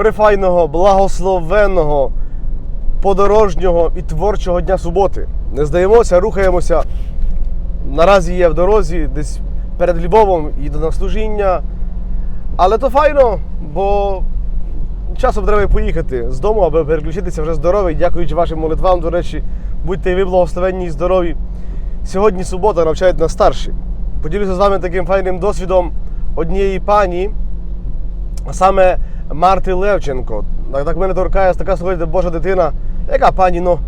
прифайного, благословенного, подорожнього і творчого дня суботи. Не здаємося, рухаємося. Наразі є в дорозі, десь перед Львовом їду на служіння. Але то файно, бо часом треба поїхати з дому, аби переключитися вже здоровий. Дякуючи вашим молитвам, до речі, будьте і ви благословенні і здорові. Сьогодні субота навчають нас старші. Поділюся з вами таким файним досвідом однієї пані, а саме Марти Левченко. Так, так мене торкає така сьогодні Божа дитина. Яка пані, ну,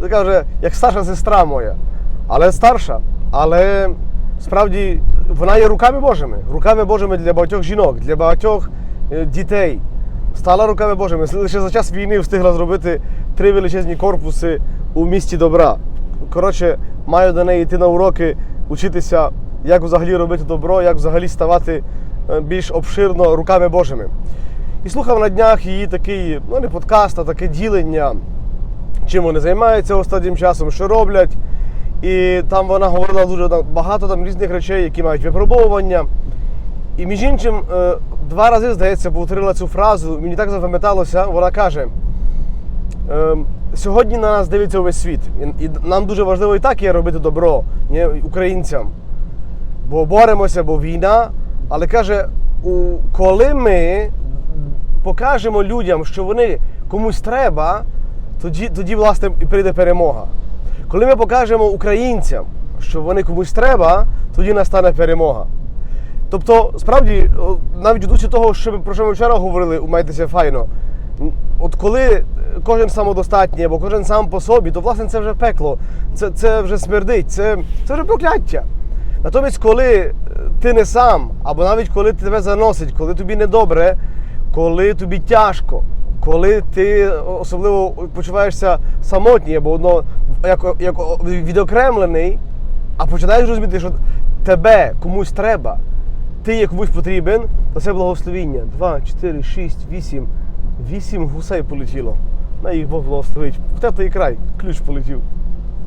така вже як старша сестра моя. Але старша. Але справді вона є руками Божими. Руками Божими для багатьох жінок, для багатьох е, дітей. Стала руками Божими. Лише за час війни встигла зробити три величезні корпуси у місті добра. Коротше, маю до неї йти на уроки, учитися, як взагалі робити добро, як взагалі ставати е, більш обширно руками Божими. І слухав на днях її такий, ну не подкаст, а таке ділення, чим вони займаються останнім часом, що роблять. І там вона говорила дуже багато там різних речей, які мають випробовування. І між іншим, е, два рази, здається, повторила цю фразу, мені так запам'яталося, вона каже. Ем, Сьогодні на нас дивиться увесь світ. І, нам дуже важливо і так є робити добро ні, українцям. Бо боремося, бо війна. Але каже, коли ми покажемо людям, що вони комусь треба, тоді, тоді власне, і прийде перемога. Коли ми покажемо українцям, що вони комусь треба, тоді настане перемога. Тобто, справді, навіть в дусі того, що ми про що ми вчора говорили, умайтеся файно. От коли кожен самодостатній або кожен сам по собі, то власне це вже пекло, це, це вже смердить, це, це вже прокляття. Натомість, коли е, ти не сам, або навіть коли тебе заносить, коли тобі недобре, коли тобі тяжко, коли ти особливо почуваєшся самотній або одно, як, як відокремлений, а починаєш розуміти, що тебе комусь треба, ти є комусь потрібен, то це благословіння. Два, чотири, шість, вісім. Вісім гусей полетіло. На їх Бог благословить. В той край, ключ полетів.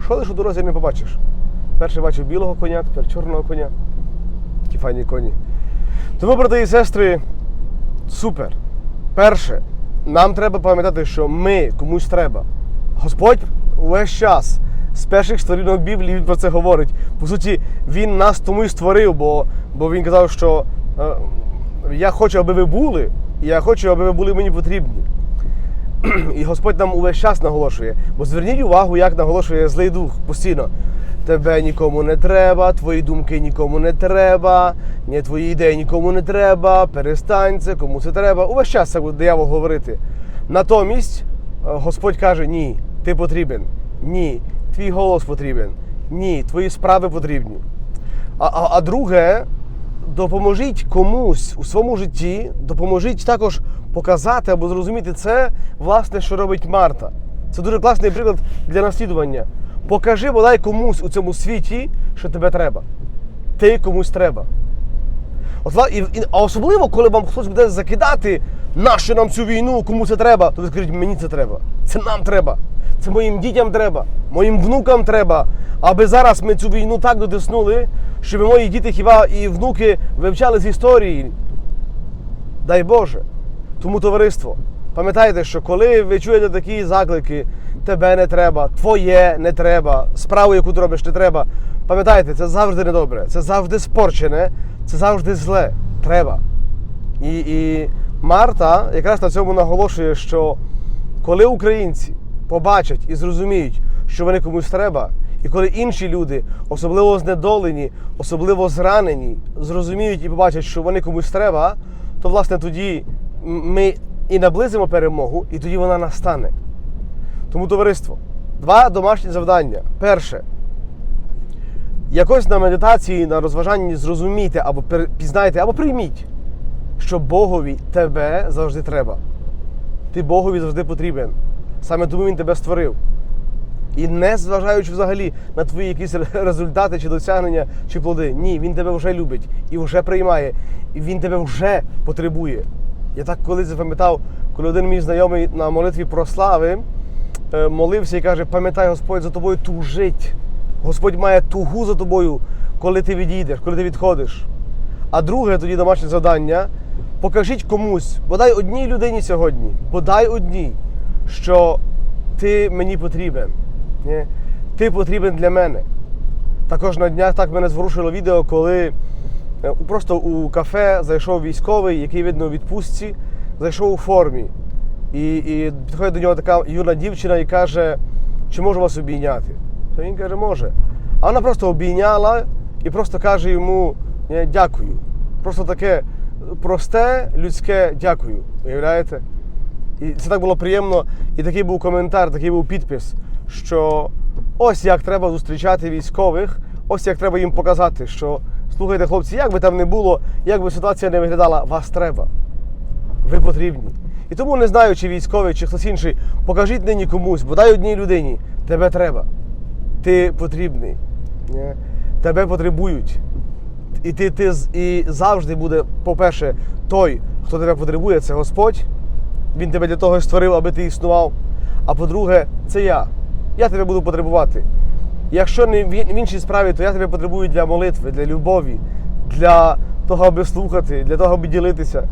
Що лиш у дорозі не побачиш? Перше бачив білого коня, тепер чорного коня. Такі файні коні. Тому, брати і сестри, супер. Перше, нам треба пам'ятати, що ми комусь треба. Господь увесь час з перших сторінок Біблії він про це говорить. По суті, він нас тому і створив, бо, бо він казав, що е, я хочу, аби ви були, і я хочу, аби ви були мені потрібні. І Господь нам увесь час наголошує. Бо зверніть увагу, як наголошує злий дух постійно. Тебе нікому не треба, твої думки нікому не треба, ні твої ідеї нікому не треба, перестань це, кому це треба. Увесь час це буде диявол говорити. Натомість е, Господь каже: ні, ти потрібен. Ні, твій голос потрібен. Ні, твої справи потрібні. А, а, а друге, допоможіть комусь у своєму житті, допоможіть також показати або зрозуміти це, власне, що робить Марта. Це дуже класний приклад для наслідування. Покажи бодай комусь у цьому світі, що тебе треба. Ти комусь треба. От, і, і, а особливо, коли вам хтось буде закидати, нащо нам цю війну, кому це треба, то ви скажіть, мені це треба. Це нам треба. Це моїм дітям треба, моїм внукам треба. Аби зараз ми цю війну так дотиснули, щоб мої діти хіба і внуки вивчали з історії. Дай Боже. Тому товариство, пам'ятайте, що коли ви чуєте такі заклики, тебе не треба, твоє не треба, справу, яку ти робиш, не треба. Пам'ятайте, це завжди недобре, це завжди спорчене, це завжди зле. Треба. І, і Марта якраз на цьому наголошує, що коли українці побачать і зрозуміють, що вони комусь треба, і коли інші люди, особливо знедолені, особливо зранені, зрозуміють і побачать, що вони комусь треба, то власне тоді ми і наблизимо перемогу, і тоді вона настане. Тому, товариство, два домашні завдання. Перше, якось на медитації, на розважанні зрозумійте або пізнайте, або прийміть, що Богові тебе завжди треба. Ти Богові завжди потрібен. Саме тому Він тебе створив. І не зважаючи взагалі на твої якісь результати чи досягнення, чи плоди. Ні, він тебе вже любить і вже приймає, і він тебе вже потребує. Я так колись запам'ятав, коли один мій знайомий на молитві про слави молився і каже: пам'ятай, Господь за тобою тужить. Господь має тугу за тобою, коли ти відійдеш, коли ти відходиш. А друге тоді домашнє завдання Покажіть комусь, бодай одній людині сьогодні, бодай одній, що ти мені потрібен. Ні? Ти потрібен для мене. Також на днях так мене зворушило відео, коли е, просто у кафе зайшов військовий, який видно у відпустці, зайшов у формі. І, і підходить до нього така юна дівчина і каже, чи можу вас обійняти? То він каже, може. А вона просто обійняла і просто каже йому дякую. Просто таке просте людське дякую. Уявляєте? І це так було приємно. І такий був коментар, такий був підпис, що ось як треба зустрічати військових, ось як треба їм показати, що слухайте, хлопці, як би там не було, як би ситуація не виглядала, вас треба. Ви потрібні. І тому не знаю, чи військовий, чи хтось інший, покажіть нині комусь, бодай одній людині, тебе треба. Ти потрібний. Тебе потребують. І ти, ти і завжди буде, по-перше, той, хто тебе потребує, це Господь. Він тебе для того створив, аби ти існував. А по-друге, це я. Я тебе буду потребувати. Якщо не в іншій справі, то я тебе потребую для молитви, для любові, для того, аби слухати, для того, аби ділитися.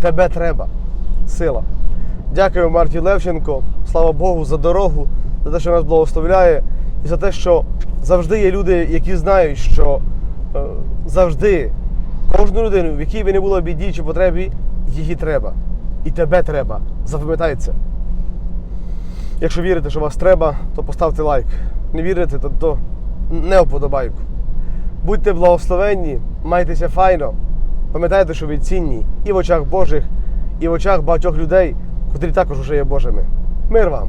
Тебе треба. Сила. Дякую Марті Левченко. Слава Богу, за дорогу, за те, що нас благословляє, і за те, що завжди є люди, які знають, що е, завжди кожну людину, в якій би не було біді чи потребі, її треба. І тебе треба. Запам'ятайте. Якщо вірите, що вас треба, то поставте лайк. Не вірите, то, то не вподобайку. Будьте благословенні, майтеся файно. Пам'ятайте, що ви цінні і в очах Божих, і в очах багатьох людей, котрі також вже є Божими. Мир вам!